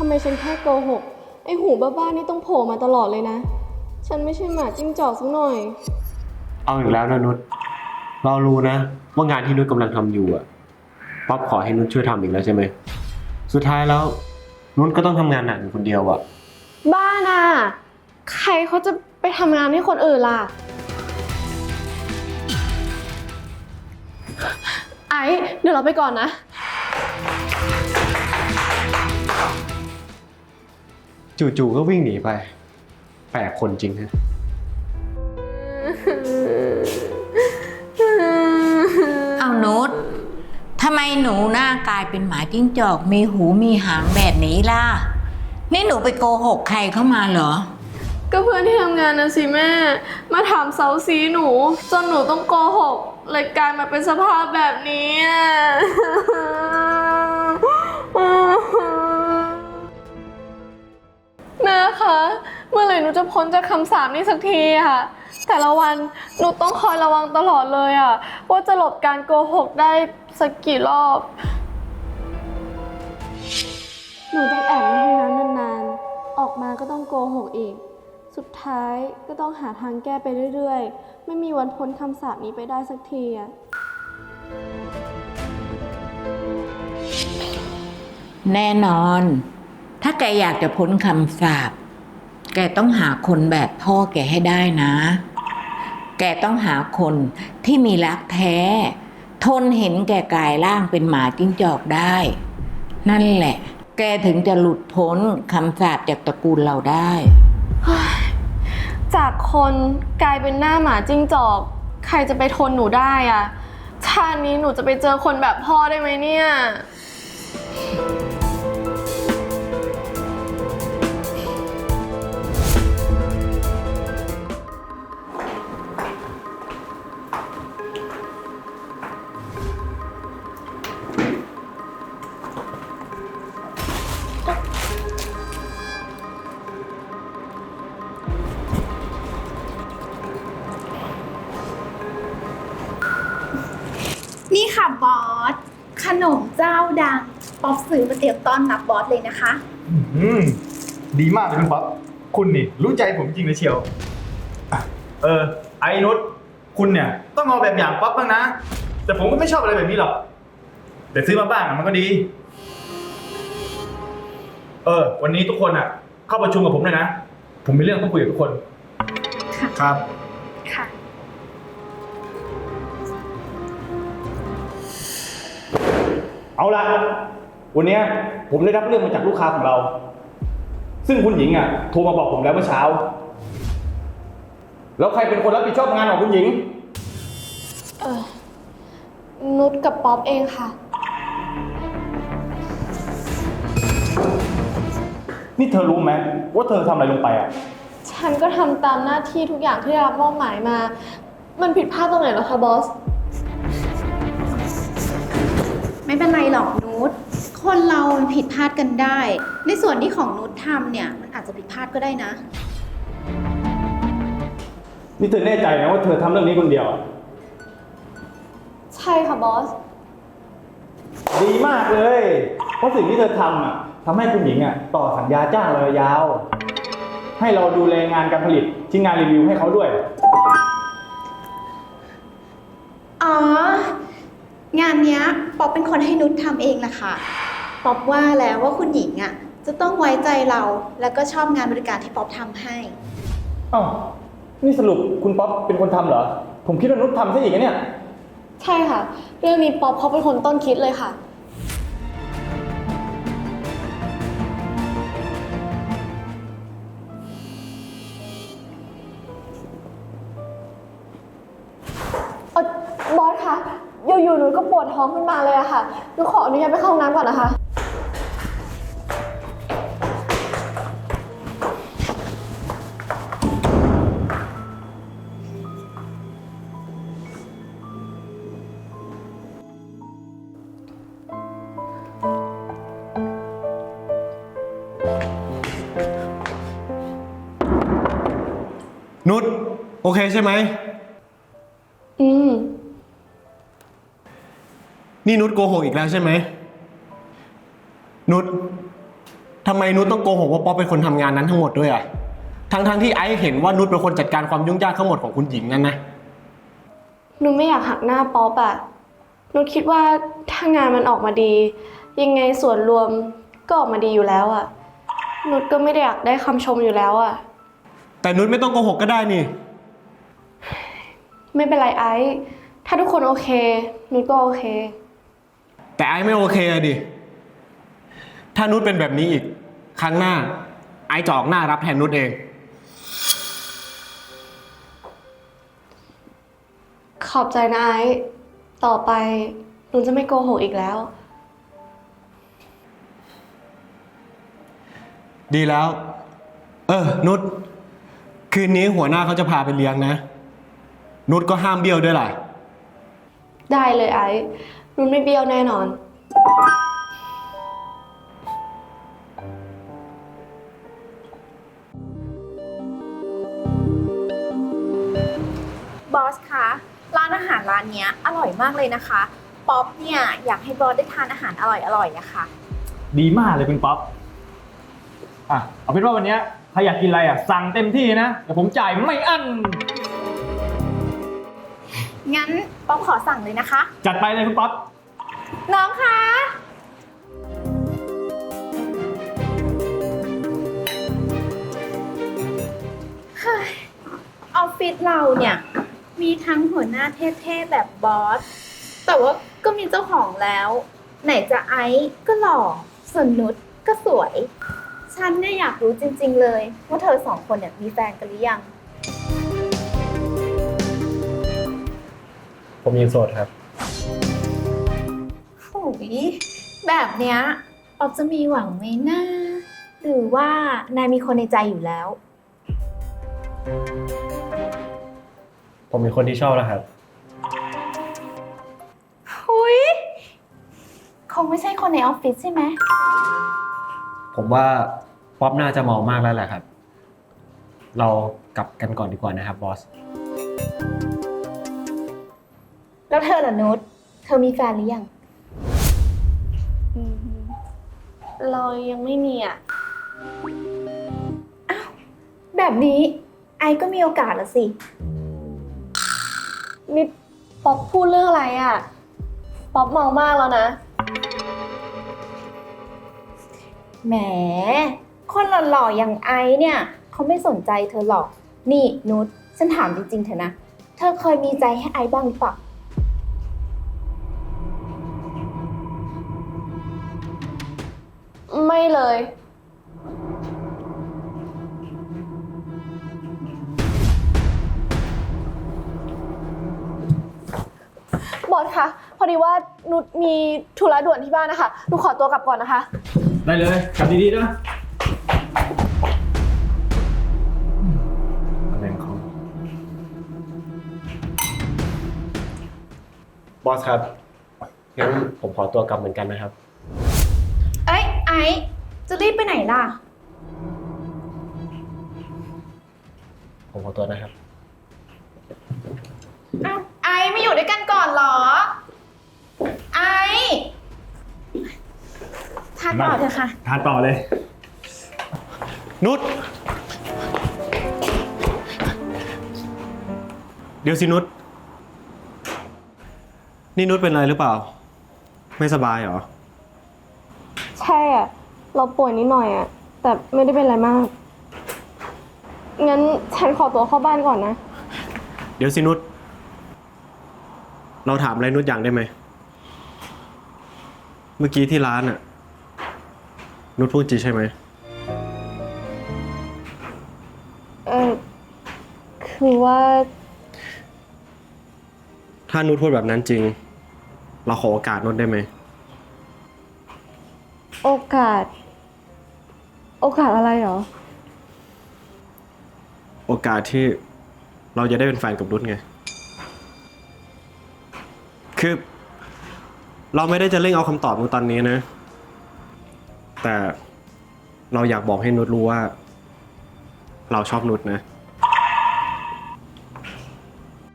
ทำไมฉันแค่โกหก ไอหูบ้าๆนี่ต้องโผล่มาตลอดเลยนะ ฉันไม่ใช่หมาจิ้งจอกสักหน่อย เอาอีกแล้วนะนุชเรารู้นะ ว่างานที่นุชกำลังทำอยู่อะป๊อปขอให้นุชช่วยทำอีกแล้วใช่ไหม สุดท้ายแล้ว นุชก็ต้องทำงานหนักอยู่คนเดียวอะบ้าน่ะ ใครเขาจะไปทำงานให้คนอื่นล่ะ ไอ้เดี๋ยวเราไปก่อนนะ จู่ๆก็วิ่งหนีไป แปลกคนจริงฮะ เอานุชทำไมหนูหน้ากลายเป็นหมาจิ้งจอก มีหูมีหางแบบนี้ล่ะ นี่หนูไปโกหกใครเข้ามาเหรอ ก็เพื่อนที่ทำงานนะสิแม่ มาถามเซาซีหนู จนหนูต้องโกหกเลยกลายมาเป็นสภาพแบบนี้อะ แม่คะ เมื่อไหร่หนูจะพ้นจากคำสาปนี้สักทีอะค่ะ แต่ละวันหนูต้องคอยระวังตลอดเลยอะว่าจะหลบการโกหกได้สักกี่รอบ หนูต้องแอบในห้องน้ำนานๆ ออกมาก็ต้องโกหกอีก สุดท้ายก็ต้องหาทางแก้ไปเรื่อยๆ ไม่มีวันพ้นคำสาปนี้ไปได้สักทีอะแน่นอน ถ้าแกอยากจะพ้นคำสาปแกต้องหาคนแบบพ่อแกให้ได้นะ แกต้องหาคนที่มีรักแท้ ทนเห็นแก่กายร่างเป็นหมาจิ้งจอกได้ นั่นแหละ แกถึงจะหลุดพ้นคำสาปจากตระกูลเราได้ จากคนกลายเป็นหน้าหมาจิ้งจอก ใครจะไปทนหนูได้อะชาตินี้หนูจะไปเจอคนแบบพ่อได้ไหมเนี่ย นมเจ้าดัง ป๊อปซื้อมาเตรียมต้อนรับบอสเลยนะคะ อืมดีมากเลยคุณป๊อปคุณนี่ รู้ใจผมจริงเลยเชียวอะเออ ไอ้นุชคุณเนี่ย ต้องเอาแบบอย่างป๊อปบ้างนะ แต่ผมก็ไม่ชอบอะไรแบบนี้หรอก แต่ซื้อมาบ้างอะมันก็ดี เออ วันนี้ทุกคนอะ เข้าประชุมกับผมเลยนะ ผมมีเรื่องต้องคุยกับทุกคนค่ะครับ เอาละวันเนี้ยผมได้รับเรื่องมาจากลูกค้าของเรา ซึ่งคุณหญิงอะโทรมาบอกผมแล้วเมื่อเช้า แล้วใครเป็นคนรับผิดชอบงานของคุณหญิง เออนุชกับป๊อปเองค่ะ นี่เธอรู้ไหมว่าเธอทำอะไรลงไปอะ ฉันก็ทำตามหน้าที่ทุกอย่างที่ได้รับมอบหมายมา มันผิดพลาดตรงไหนเหรอคะบอส ไม่เป็นไรหรอกนุชคนเรามันผิดพลาดกันได้ ในส่วนที่ของนุชทำเนี่ย มันอาจจะผิดพลาดก็ได้นะ นี่เธอแน่ใจนะว่าเธอทำเรื่องนี้คนเดียวอะใช่ค่ะบอส ดีมากเลย เพราะสิ่งที่เธอทำอะทำให้คุณหญิงอะต่อสัญญาจ้างเรายาวๆให้เราดูแลงานการผลิตชิ้นงานรีวิวให้เขาด้วย อ๋อ งานเนี้ยป๊อปเป็นคนให้นุชทำเองแหละค่ะป๊อปว่าแล้วว่าคุณหญิงอะจะต้องไว้ใจเราแล้วก็ชอบงานบริการที่ป๊อปทำให้อ้าวนี่สรุปคุณป๊อปเป็นคนทำเหรอ ผมคิดว่านุชทำซะอีกนะเนี่ย ใช่ค่ะ เรื่องนี้ป๊อปเขาเป็นคนต้นคิดเลยค่ะ อยู่ๆหนูก็ปวดท้องขึ้นมาเลยอะค่ะ หนูขออนุญาตไปเข้าห้องน้ำก่อนนะคะ นุชโอเคใช่ไหม นี่นุชโกหกอีกแล้วใช่ไหม นุชทำไมนุชต้องโกหกว่าป๊อปเป็นคนทำงานนั้นทั้งหมดด้วยอะ ทั้งๆที่ไอซ์เห็นว่านุชเป็นคนจัดการความยุ่งยากทั้งหมดของคุณหญิงนั่นนะ หนูไม่อยากหักหน้าป๊อปอะหนูคิดว่าถ้างานมันออกมาดี ยังไงส่วนรวมก็ออกมาดีอยู่แล้วอะหนุชก็ไม่ได้อยากได้คำชมอยู่แล้วอะแต่นุชไม่ต้องโกหกก็ได้นี่ ไม่เป็นไรไอซ์ถ้าทุกคนโอเค หนุชก็โอเค แต่ไอซ์ไม่โอเคอะดิ ถ้านุชเป็นแบบนี้อีก ครั้งหน้า ไอซ์จะออกหน้ารับแทนนุชเอง ขอบใจนะไอซ์ต่อไปหนูจะไม่โกหกอีกแล้ว ดีแล้ว เออ นุชคืนนี้หัวหน้าเขาจะพาไปเลี้ยงนะ นุชก็ห้ามเบี้ยวด้วยล่ะ ได้เลยไอ ซ์หนุชไม่เบี้ยวแน่นอน บอสคะ ร้านอาหารร้านเนี้ยอร่อยมากเลยนะคะ ป๊อปเนี่ยอยากให้บอสได้ทานอาหารอร่อยๆอะค่ะ ดีมากเลยคุณป๊อปอะเอาเป็นว่าวันเนี้ยใครอยากกินอะไรอะสั่งเต็มที่นะเดี๋ยวผมจ่ายไม่อั้นงั้น ป๊อปขอสั่งเลยนะคะ จัดไปเลยคุณป๊อปน้องคะเฮ้ยออฟฟิศเราเนี่ย มีทั้งหัวหน้าเท่ๆแบบบอส แต่ว่าก็มีเจ้าของแล้ว ไหนจะไอซ์ก็หล่อส่วนนุชก็สวย ฉันเนี่ยอยากรู้จริงๆเลย ว่าเธอสองคนเนี่ยมีแฟนกันหรือยัง ผมยังโสดครับ โอ้ยแบบเนี้ยออฟจะมีหวังไหมนะหรือว่านายมีคนในใจอยู่แล้ว ผมมีคนที่ชอบแล้วครับ หุยคงไม่ใช่คนในออฟฟิศใช่ไหม ผมว่าป๊อปน่าจะเมามากแล้วแหละครับ เรากลับกันก่อนดีกว่านะครับบอส แล้วเธอล่ะนุชเธอมีแฟนหรือยังอืมเรายังไม่มีอะ แบบนี้ไอก็มีโอกาสละสิ นี่ป๊อปพูดเรื่องอะไรอะ ป๊อปเมามากแล้วนะ แหม คนหล่อๆอย่างไอเนี่ย เขาไม่สนใจเธอหรอก นี่นุชฉันถามจริงๆเถอะนะ เธอเคยมีใจให้ไอบ้างหรือเปล่า เลย บอสคะ พอดีว่านุชมีธุระด่วนที่บ้านนะคะหนูขอตัวกลับก่อนนะคะ ได้เลยกลับดีๆนะอะไรของเขาบอสครับงั้นผมขอตัวกลับเหมือนกันนะครับ เอ้ยไอ จะรีบไปไหนล่ะ ผมขอตัวนะครับเอ้าไอไม่อยู่ด้วยกันก่อนเหรอ ไอทานต่อเถอะค่ะ ทานต่อเลย นุชเดี๋ยวสินุชนี่นุชเป็นอะไรหรือเปล่า ไม่สบายเหรอ ใช่อะ เราป่วยนิดหน่อยอะแต่ไม่ได้เป็นอะไรมาก งั้นฉันขอตัวเข้าบ้านก่อนนะ เดี๋ยวสินุชเราถามอะไรนุชอย่างได้ไหม เมื่อกี้ที่ร้านอะนุชพูดจริงใช่ไหม เออคือว่าถ้านุชพูดแบบนั้นจริง เราขอโอกาสนุชได้ไหม โอกาส โอกาสอะไรเหรอ โอกาสที่เราจะได้เป็นแฟนกับนุชไง คือ เราไม่ได้จะเร่งเอาคำตอบนุชตอนนี้นะ แต่เราอยากบอกให้นุชรู้ว่า เราชอบนุชนะ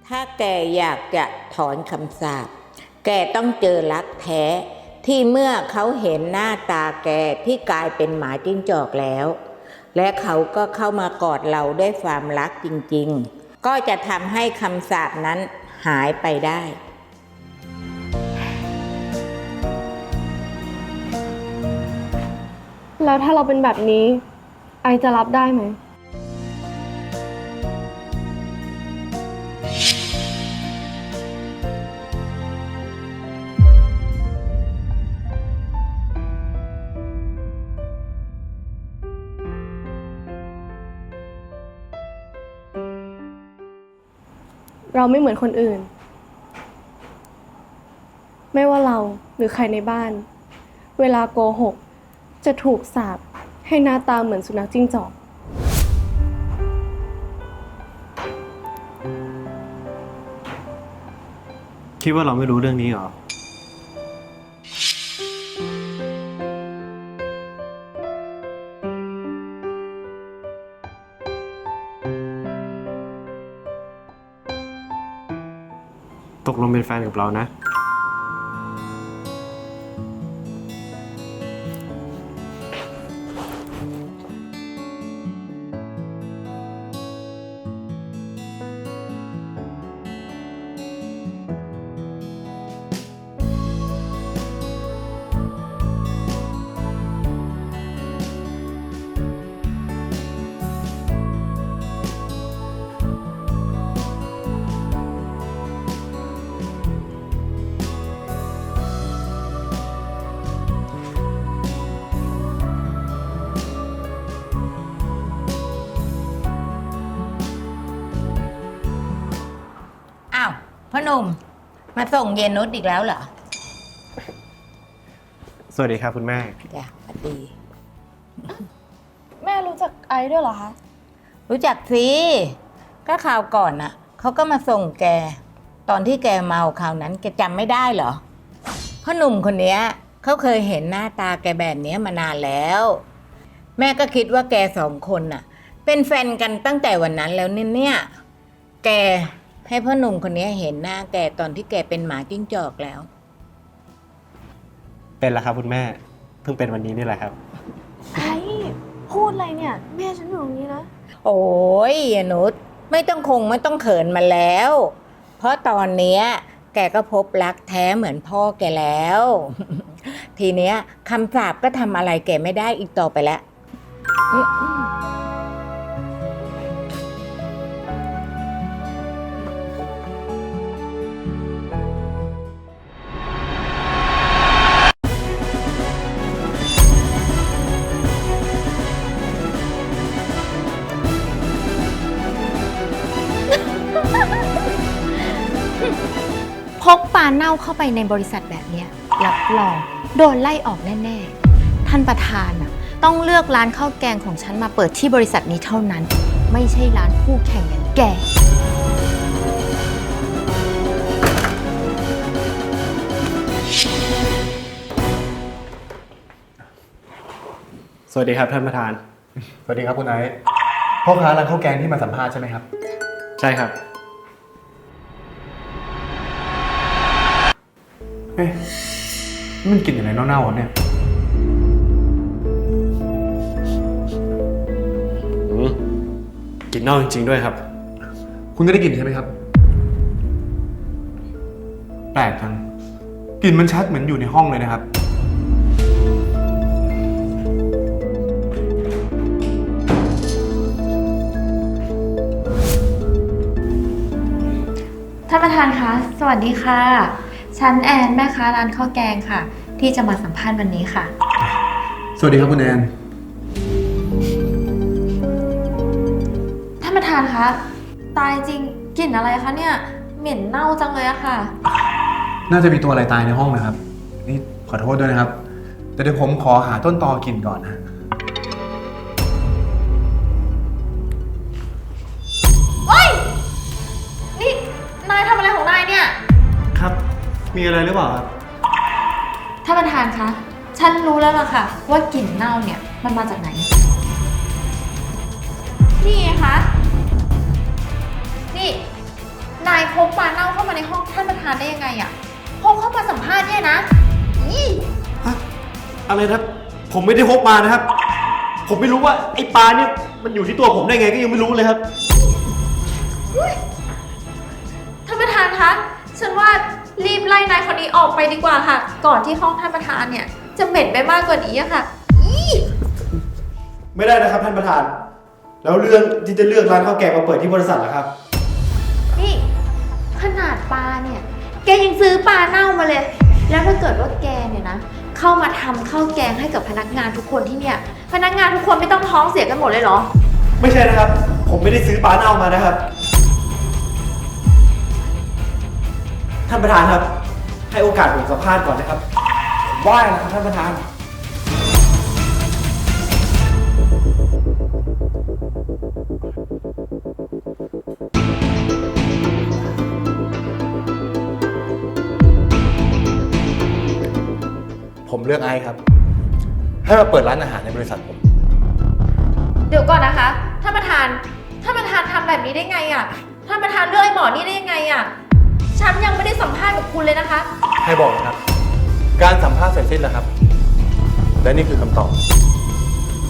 ถ้าแกอยากจะถอนคำสาปแกต้องเจอรักแท้ ที่เมื่อเขาเห็นหน้าตาแกที่กลายเป็นหมาจิ้งจอกแล้ว และเขาก็เข้ามากอดเราด้วยความรักจริงๆ ก็จะทำให้คำสาปนั้นหายไปได้แล้วถ้าเราเป็นแบบนี้ ไอจะรับได้ไหม เราไม่เหมือนคนอื่น ไม่ว่าเราหรือใครในบ้าน เวลาโกหก จะถูกสาบให้หน้าตาเหมือนสุนัขจิ้งจอก คิดว่าเราไม่รู้เรื่องนี้เหรอ ฟนกับเรานะ หนุ่ม มาส่งเยนนุชอีกแล้วเหรอสวัสดีครับคุณแม่ จ้ะสวัสดี แม่รู้จักไอด้วยเหรอคะ รู้จักสิก็ข่าวก่อนน่ะเขาก็มาส่งแก ตอนที่แกเมาคราวนั้นแกจำไม่ได้เหรอพ่อหนุ่มคนเนี้ยเขาเคยเห็นหน้าตาแกแบบเนี้ยมานานแล้ว แม่ก็คิดว่าแกสองคนน่ะ เป็นแฟนกันตั้งแต่วันนั้นแล้วเนี่ยเนี่ยแก ให้พ่อหนุ่มคนเนี้ยเห็นหน้าแกตอนที่แกเป็นหมาจิ้งจอกแล้ว เป็นแล้วครับคุณแม่ เพิ่งเป็นวันนี้นี่แหละครับ ไอพูดอะไรเนี่ย แม่ฉันอยู่ตรงนี้นะ โอ้ยอนุชไม่ต้องคงไม่ต้องเขินมาแล้ว เพราะตอนเนี้ยแกก็พบรักแท้เหมือนพ่อแกแล้ว ทีเนี้ยคำสาปก็ทำอะไรแกไม่ได้อีกต่อไปแล้ว เน่าเข้าไปในบริษัทแบบเนี้ยรับรองโดนไล่ออกแน่ๆ ท่านประธานน่ะต้องเลือกร้านข้าวแกงของฉันมาเปิดที่บริษัทนี้เท่านั้น ไม่ใช่ร้านคู่แข่งอย่างแกสวัสดีครับท่านประธาน สวัสดีครับคุณไอซ์พ่อค้าร้านข้าวแกงที่มาสัมภาษณ์ใช่ไหมครับ ใช่ครับ เอ๊ะนี่มันกลิ่นอะไรเน่าๆครับเนี่ย อืมกลินเน่าจริงๆด้วยครับ คุณก็ได้กลิ่นใช่ไหมครับ แปลกจัง กลิ่นมันชัดเหมือนอยู่ในห้องเลยนะครับ ท่านประธานคะ สวัสดีค่ะ ฉันแอนแม่ค้าร้านข้าวแกงค่ะ ที่จะมาสัมภาษณ์วันนี้ค่ะ สวัสดีครับคุณแอน ท่านประธานคะตายจริงกลิ่นอะไรคะเนี่ย เหม็นเน่าจังเลยอะค่ะ น่าจะมีตัวอะไรตายในห้องนะครับ นี่ขอโทษด้วยนะครับ แต่เดี๋ยวผมขอหาต้นตอกลิ่นก่อนนะ มีอะไรหรือเปล่าครับ ท่านประธานคะ ฉันรู้แล้วล่ะค่ะ ว่ากลิ่นเน่าเนี่ยมันมาจากไหน นี่ไงคะ นี่ นายพกปลาเน่าเข้ามาในห้องท่านประธานได้ยังไงอะพกเข้ามาสัมภาษณ์เนี่ยนะอีอะไรนะครับผมไม่ได้พกมานะครับ ผมไม่รู้ว่าไอ้ปลาเนี่ยมันอยู่ที่ตัวผมได้ไงก็ยังไม่รู้เลยครับท่านประธานคะ ฉันว่า รีบไล่นายคนนี้ออกไปดีกว่าค่ะ ก่อนที่ห้องท่านประธานเนี่ย จะเหม็นไปมากกว่านี้อะค่ะ ไม่ได้นะครับท่านประธาน แล้วเรื่องที่จะเลือกร้านข้าวแกงมาเปิดที่บริษัทเหรอครับ นี่ขนาดปลาเนี่ย แกยังซื้อปลาเน่ามาเลย แล้วถ้าเกิดว่าแกเนี่ยนะ เข้ามาทำข้าวแกงให้กับพนักงานทุกคนที่เนี่ย พนักงานทุกคนไม่ต้องท้องเสียกันหมดเลยเหรอ ไม่ใช่นะครับ ผมไม่ได้ซื้อปลาเน่ามานะครับ ท่านประธานครับ ให้โอกาสผมสัมภาษณ์ก่อนนะครับผมไหวนะครับท่านประธาน ผมเลือกไอซ์ครับ ให้มาเปิดร้านอาหารในบริษัทผม เดี๋ยวก่อนนะคะ ท่านประธาน ท่านประธานทำแบบนี้ได้ไงอะ่ะ ท่านประธานเลือกไอ้หมอนี่ได้ยังไงอะ่ะ ฉันยังไม่ได้สัมภาษณ์กับคุณเลยนะคะ ให้บอกนะครับ การสัมภาษณ์เสร็จสิ้นแล้วครับ และนี่คือคำตอบ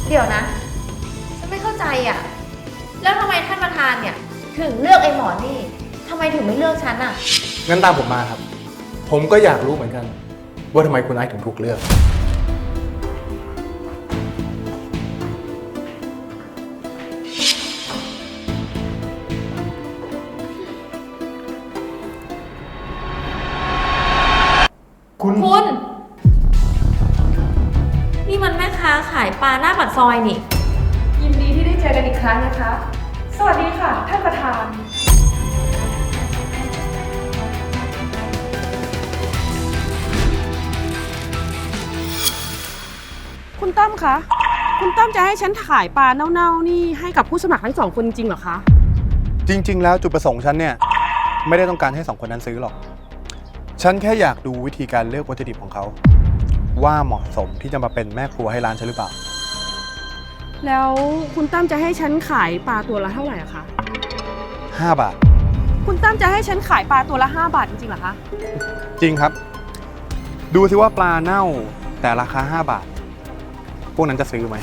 เดี๋ยวนะ ฉันไม่เข้าใจอะ่ะ แล้วทำไมท่านประธานเนี่ย ถึงเลือกไอ้หมอนี่ทำไมถึงไม่เลือกฉันอะ งั้นตามผมมาครับ ผมก็อยากรู้เหมือนกัน ว่าทำไมคุณไอซ์ถึงถูกเลือก คุณ คุณ นี่มันแม่ค้าขายปลาหน้าปากซอยนี่ ยินดีที่ได้เจอกันอีกครั้งนะคะ สวัสดีค่ะ ท่านประธาน คุณตั้มคะ คุณตั้มจะให้ฉันขายปลาเน่าๆ นี่ให้กับผู้สมัครทั้งสองคนจริงเหรอคะ จริง ๆ แล้วจุดประสงค์ฉันเนี่ย ไม่ได้ต้องการให้สองคนนั้นซื้อหรอก ฉันแค่อยากดูวิธีการเลือกวัตถุดิบของเขา ว่าเหมาะสมที่จะมาเป็นแม่ครัวให้ร้านฉันหรือเปล่า แล้วคุณตั้มจะให้ฉันขายปลาตัวละเท่าไหร่อะคะ 5 บาท คุณตั้มจะให้ฉันขายปลาตัวละ 5 บาทจริงๆเหรอคะ จริงครับ ดูสิว่าปลาเน่าแต่ราคา 5 บาท พวกนั้นจะซื้อไหม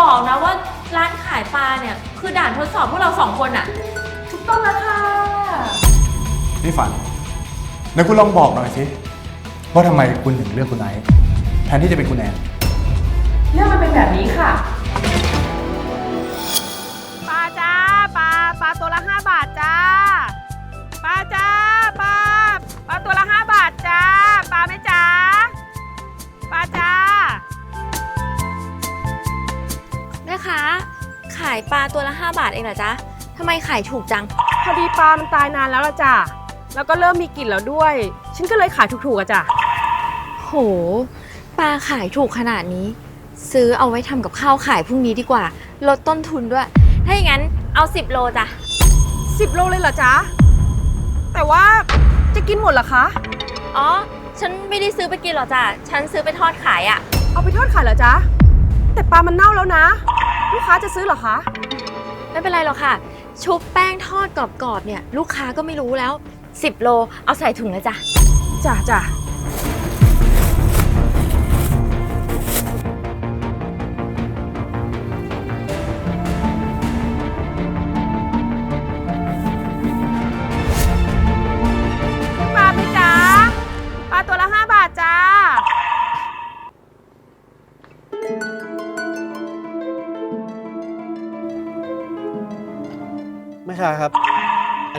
บอกนะว่าร้านขายปลาเนี่ย คือด่านทดสอบพวกเราสองคนอะถูกต้องแล้วค่ะ นี่ฝันไหนคุณลองบอกหน่อยสิว่าทำไมคุณถึงเลือกคุณไอซ์แทนที่จะเป็นคุณแอน เรื่องมันเป็นแบบนี้ค่ะายปลาตัวละ 5 บาทเองเหรอจ๊ะทำไมขายถูกจัง พอดีปลามันตายนานแล้วละจ้ะ แล้วก็เริ่มมีกลิ่นแล้วด้วย ฉันก็เลยขายถูกๆอะจ้ะ โห ปลาขายถูกขนาดนี้ ซื้อเอาไว้ทำกับข้าวขายพรุ่งนี้ดีกว่า ลดต้นทุนด้วย ถ้าอย่างนั้นเอา 10 โลจ้ะ10โลเลยเหรอจ๊ะ แต่ว่าจะกินหมดเหรอคะ อ๋อ ฉันไม่ได้ซื้อไปกินหรอกจ้ะ ฉันซื้อไปทอดขายอะ่ะ เอาไปทอดขายเหรอจ๊ะ แต่ปลามันเน่าแล้วนะ ลูกค้าจะซื้อเหรอคะ ไม่เป็นไรหรอกค่ะ ชุบแป้งทอดกรอบๆเนี่ย ลูกค้าก็ไม่รู้แล้ว 10 โล เอาใส่ถุงเลยจ้ะ จ้ะจ้ะ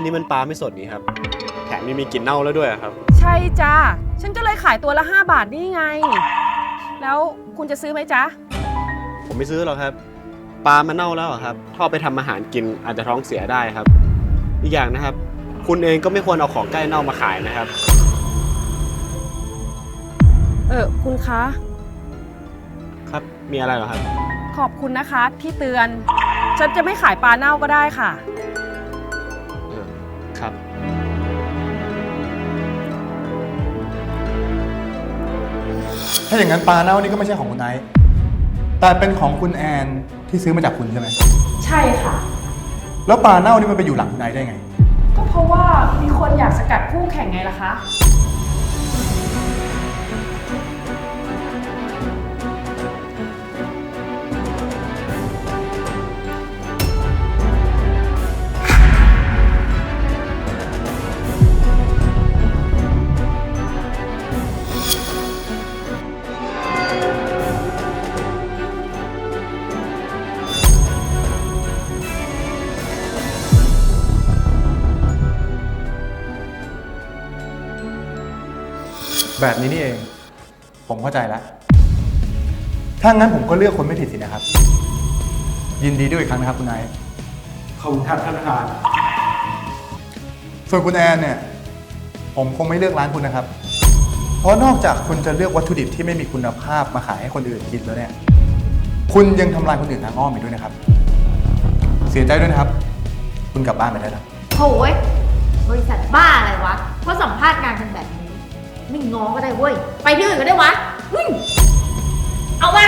นนี้มันปลาไม่สดนี่ครับ แถมยังมีกลิ่นเน่าแล้วด้วยอะครับ ใช่จ้าฉันก็เลยขายตัวละ 5 บาทนี่ไง แล้วคุณจะซื้อไหมจ๊ะ ผมไม่ซื้อหรอกครับ ปลามันเน่าแล้วอะครับถ้าเอาไปทำอาหารกินอาจจะท้องเสียได้ครับ อีกอย่างนะครับ คุณเองก็ไม่ควรเอาของใกล้เน่ามาขายนะครับ เออ คุณคะ ครับ มีอะไรเหรอครับ ขอบคุณนะคะที่เตือน ฉันจะไม่ขายปลาเน่าก็ได้ค่ะ ถ้าอย่างนั้นปลาเน่านี่ก็ไม่ใช่ของคุณไอซ์แต่เป็นของคุณแอนที่ซื้อมาจากคุณใช่ไหม ใช่ค่ะ แล้วปลาเน่านี่มันไปอยู่หลังคุณไอซ์ได้ไง ก็เพราะว่ามีคนอยากสกัดคู่แข่งไงล่ะคะ แบบนี้นี่เอง ผมเข้าใจแล้ว ถ้างั้นผมก็เลือกคนไม่ผิดสินะครับ ยินดีด้วยอีกครั้งนะครับคุณไอซ์ ขอบคุณครับท่านประธาน ส่วนคุณแอนเนี่ย ผมคงไม่เลือกร้านคุณนะครับ เพราะนอกจากคุณจะเลือกวัตถุดิบที่ไม่มีคุณภาพมาขายให้คนอื่นกินแล้วเนี่ย คุณยังทำลายคนอื่นทางอ้อมอีกด้วยนะครับ เสียใจด้วยนะครับ คุณกลับบ้านไปได้แล้ว โถ่เว้ยบริษัทบ้าอะไรวะเพราะสัมภาษณ์งานกันแบบนี้ ไม่ง้อก็ได้เว้ย ไปที่อื่นก็ได้วะเฮ้ยเอามา